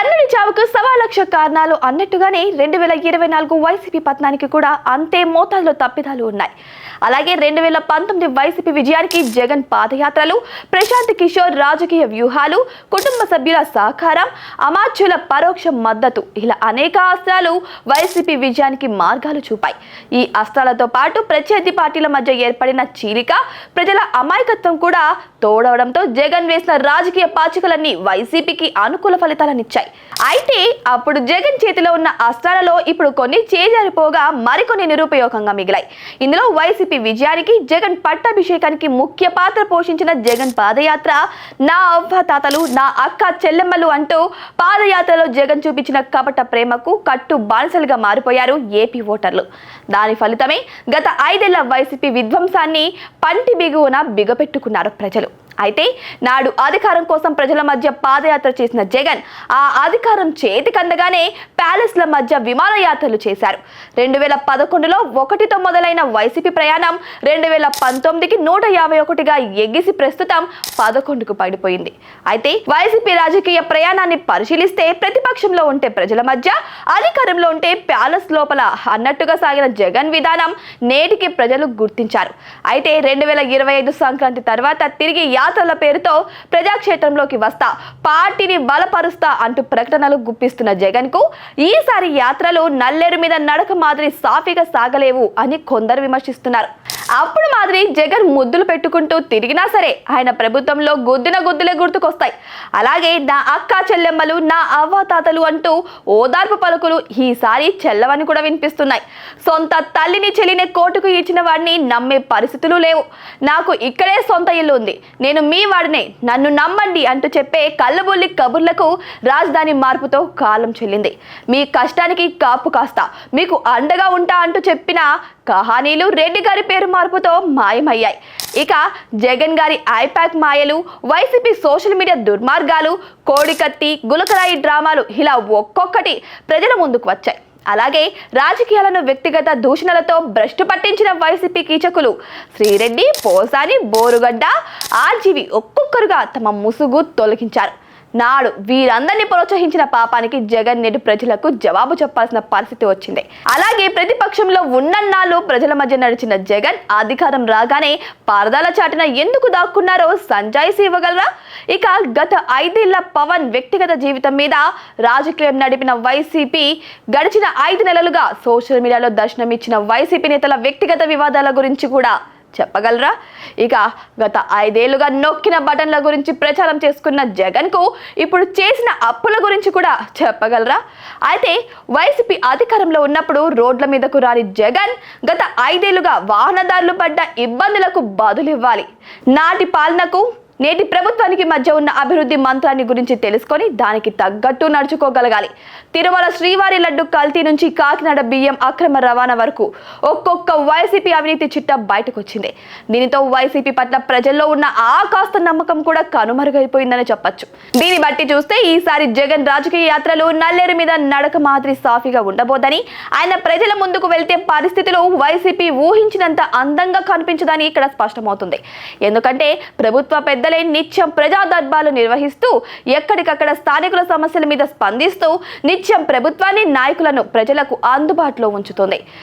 കർണാടക చావుకు సవా లక్ష కారణాలు అన్నట్టుగానే రెండు వేల ఇరవై నాలుగు వైసీపీ పతనానికి కూడా అంతే మోతాదులో తప్పిదాలు ఉన్నాయి. అలాగే రెండు వేల పంతొమ్మిది వైసీపీ విజయానికి జగన్ పాదయాత్రలు ప్రశాంత్ కిషోర్ రాజకీయ వ్యూహాలు కుటుంబ సభ్యుల సహకారం అమాత్యుల పరోక్ష మద్దతు ఇలా అనేక అస్త్రాలు వైసీపీ విజయానికి మార్గాలు చూపాయి. ఈ అస్త్రాలతో పాటు ప్రత్యర్థి పార్టీల మధ్య ఏర్పడిన చీలిక ప్రజల అమాయకత్వం కూడా తోడవడంతో జగన్ వేసిన రాజకీయ పాచికలన్నీ వైసీపీకి అనుకూల ఫలితాలనిచ్చాయి. అయితే అప్పుడు జగన్ చేతిలో ఉన్న అస్త్రాలలో ఇప్పుడు కొన్ని చేజారిపోగా మరికొన్ని నిరుపయోగంగా మిగిలాయి. ఇందులో వైసీపీ విజయానికి జగన్ పట్టాభిషేకానికి ముఖ్య పాత్ర పోషించిన జగన్ పాదయాత్ర నా అవ్వ తాతలు నా అక్క చెల్లెమ్మలు అంటూ పాదయాత్రలో జగన్ చూపించిన కపట ప్రేమకు కట్టు బానిసలుగా మారిపోయారు ఏపీ ఓటర్లు. దాని ఫలితమే గత ఐదేళ్ళ వైసీపీ విధ్వంసాన్ని పంటి బిగువన బిగపెట్టుకున్నారు ప్రజలు. అయితే నాడు అధికారం కోసం ప్రజల మధ్య పాదయాత్ర చేసిన జగన్ ఆ అధికారం చేతికందగానే ప్యాలెస్ల మధ్య విమానయాత్రలు చేశారు. రెండు వేల పదకొండులో ఒకటితో మొదలైన వైసీపీ ప్రయాణం రెండు వేల పంతొమ్మిదికి నూట యాభై ఒకటిగా ఎగిసి ప్రస్తుతం పదకొండుకు పడిపోయింది. అయితే వైసీపీ రాజకీయ ప్రయాణాన్ని పరిశీలిస్తే ప్రతిపక్షంలో ఉంటే ప్రజల మధ్య అధికారంలో ఉంటే ప్యాలెస్ లోపల అన్నట్టుగా సాగిన జగన్ విధానం నేటికి ప్రజలు గుర్తించారు. అయితే రెండు వేల ఇరవై ఐదు సంక్రాంతి తర్వాత తిరిగి యాత్రల పేరుతో ప్రజాక్షేత్రంలోకి వస్తా పార్టీని బలపరుస్తా అంటూ ప్రకటనలు గుప్పిస్తున్న జగన్కు ఈసారి యాత్రలు నల్లేరు మీద నడక మాదిరి సాఫీగా సాగలేవు అని కొందరు విమర్శిస్తున్నారు. అప్పుడు మాదిరి జగన్ ముద్దులు పెట్టుకుంటూ తిరిగినా సరే ఆయన ప్రభుత్వంలో గుద్దిన గుద్దులే గుర్తుకొస్తాయి. అలాగే నా అక్క చెల్లెమ్మలు నా అవ్వ తాతలు అంటూ ఓదార్పు పలుకులు ఈసారి చెల్లవని కూడా వినిపిస్తున్నాయి. సొంత తల్లిని చెల్లిని కోర్టుకు ఇచ్చిన వాడిని నమ్మే పరిస్థితులు లేవు. నాకు ఇక్కడే సొంత ఇల్లు ఉంది. నేను మీ వాడినే నన్ను నమ్మండి అంటూ చెప్పే కళ్ళబొల్లి కబుర్లకు రాజధాని మార్పుతో కాలం చెల్లింది. మీ కష్టానికి కాపు కాస్తా. మీకు అండగా ఉంటా అంటూ చెప్పిన కహానీలు రెడ్డి గారి పేరు మార్పుతో మాయమయ్యాయి. ఇక జగన్ గారి ఐపాక్ మాయలు వైసీపీ సోషల్ మీడియా దుర్మార్గాలు కోడికత్తి గులకరాయి డ్రామాలు ఇలా ఒక్కొక్కటి ప్రజల ముందుకు వచ్చాయి. అలాగే రాజకీయాలను వ్యక్తిగత దూషణలతో భ్రష్టు పట్టించిన వైసీపీ కీచకులు శ్రీరెడ్డి పోసాని బోరుగడ్డ ఆర్జీవి ఒక్కొక్కరుగా తమ ముసుగు తొలగించారు. నాడు వీరందరినీ ప్రోత్సహించిన పాపానికి జగన్ నేడు ప్రజలకు జవాబు చెప్పాల్సిన పరిస్థితి వచ్చింది. అలాగే ప్రతిపక్షంలో ఉన్నన్నాళ్ళు ప్రజల మధ్య నడిచిన జగన్ అధికారం రాగానే పరదాల చాటున ఎందుకు దాక్కున్నారో సంజాయిసి ఇవ్వగలరా? ఇక గత ఐదేళ్ళ పవన్ వ్యక్తిగత జీవితం మీద రాజకీయం నడిపిన వైసీపీ గడిచిన ఐదు నెలలుగా సోషల్ మీడియాలో దర్శనమిచ్చిన వైసీపీ నేతల వ్యక్తిగత వివాదాల గురించి కూడా చెప్పగలరా? ఇక గత ఐదేళ్ళుగా నొక్కిన బటన్ల గురించి ప్రచారం చేసుకున్న జగన్కు ఇప్పుడు చేసిన అప్పుల గురించి కూడా చెప్పగలరా? అయితే వైసీపీ అధికారంలో ఉన్నప్పుడు రోడ్ల మీదకు రాని జగన్ గత ఐదేళ్ళుగా వాహనదారులు పడ్డ ఇబ్బందులకు బదులు ఇవ్వాలి నాటి పాలనకు నేటి ప్రభుత్వానికి మధ్య ఉన్న అభివృద్ధి మంత్రాన్ని గురించి తెలుసుకొని దానికి తగ్గట్టు నడుచుకోగలగాలి. తిరుమల శ్రీవారి లడ్డు కల్తీ నుంచి కాకినాడ బియ్యం అక్రమ రవాణా వరకు ఒక్కొక్క వైసీపీ అవినీతి చిట్ట బయటకు వచ్చింది దీనితో వైసీపీ పట్ల ప్రజల్లో ఉన్న ఆ కాస్త నమ్మకం కూడా కనుమరుగైపోయిందని చెప్పొచ్చు. దీన్ని బట్టి చూస్తే ఈసారి జగన్ రాజకీయ యాత్రలు నల్లేరు మీద నడక మాదిరి సాఫీగా ఉండబోదని ఆయన ప్రజల ముందుకు వెళ్తే పరిస్థితులు వైసీపీ ఊహించినంత అందంగా కనిపించదని ఇక్కడ స్పష్టమవుతుంది. ఎందుకంటే ప్రభుత్వ పెద్ద పెద్దలే నిత్యం ప్రజా నిర్వహిస్తూ ఎక్కడికక్కడ స్థానికుల సమస్యల మీద స్పందిస్తూ నిత్యం ప్రభుత్వాన్ని నాయకులను ప్రజలకు అందుబాటులో ఉంచుతుంది.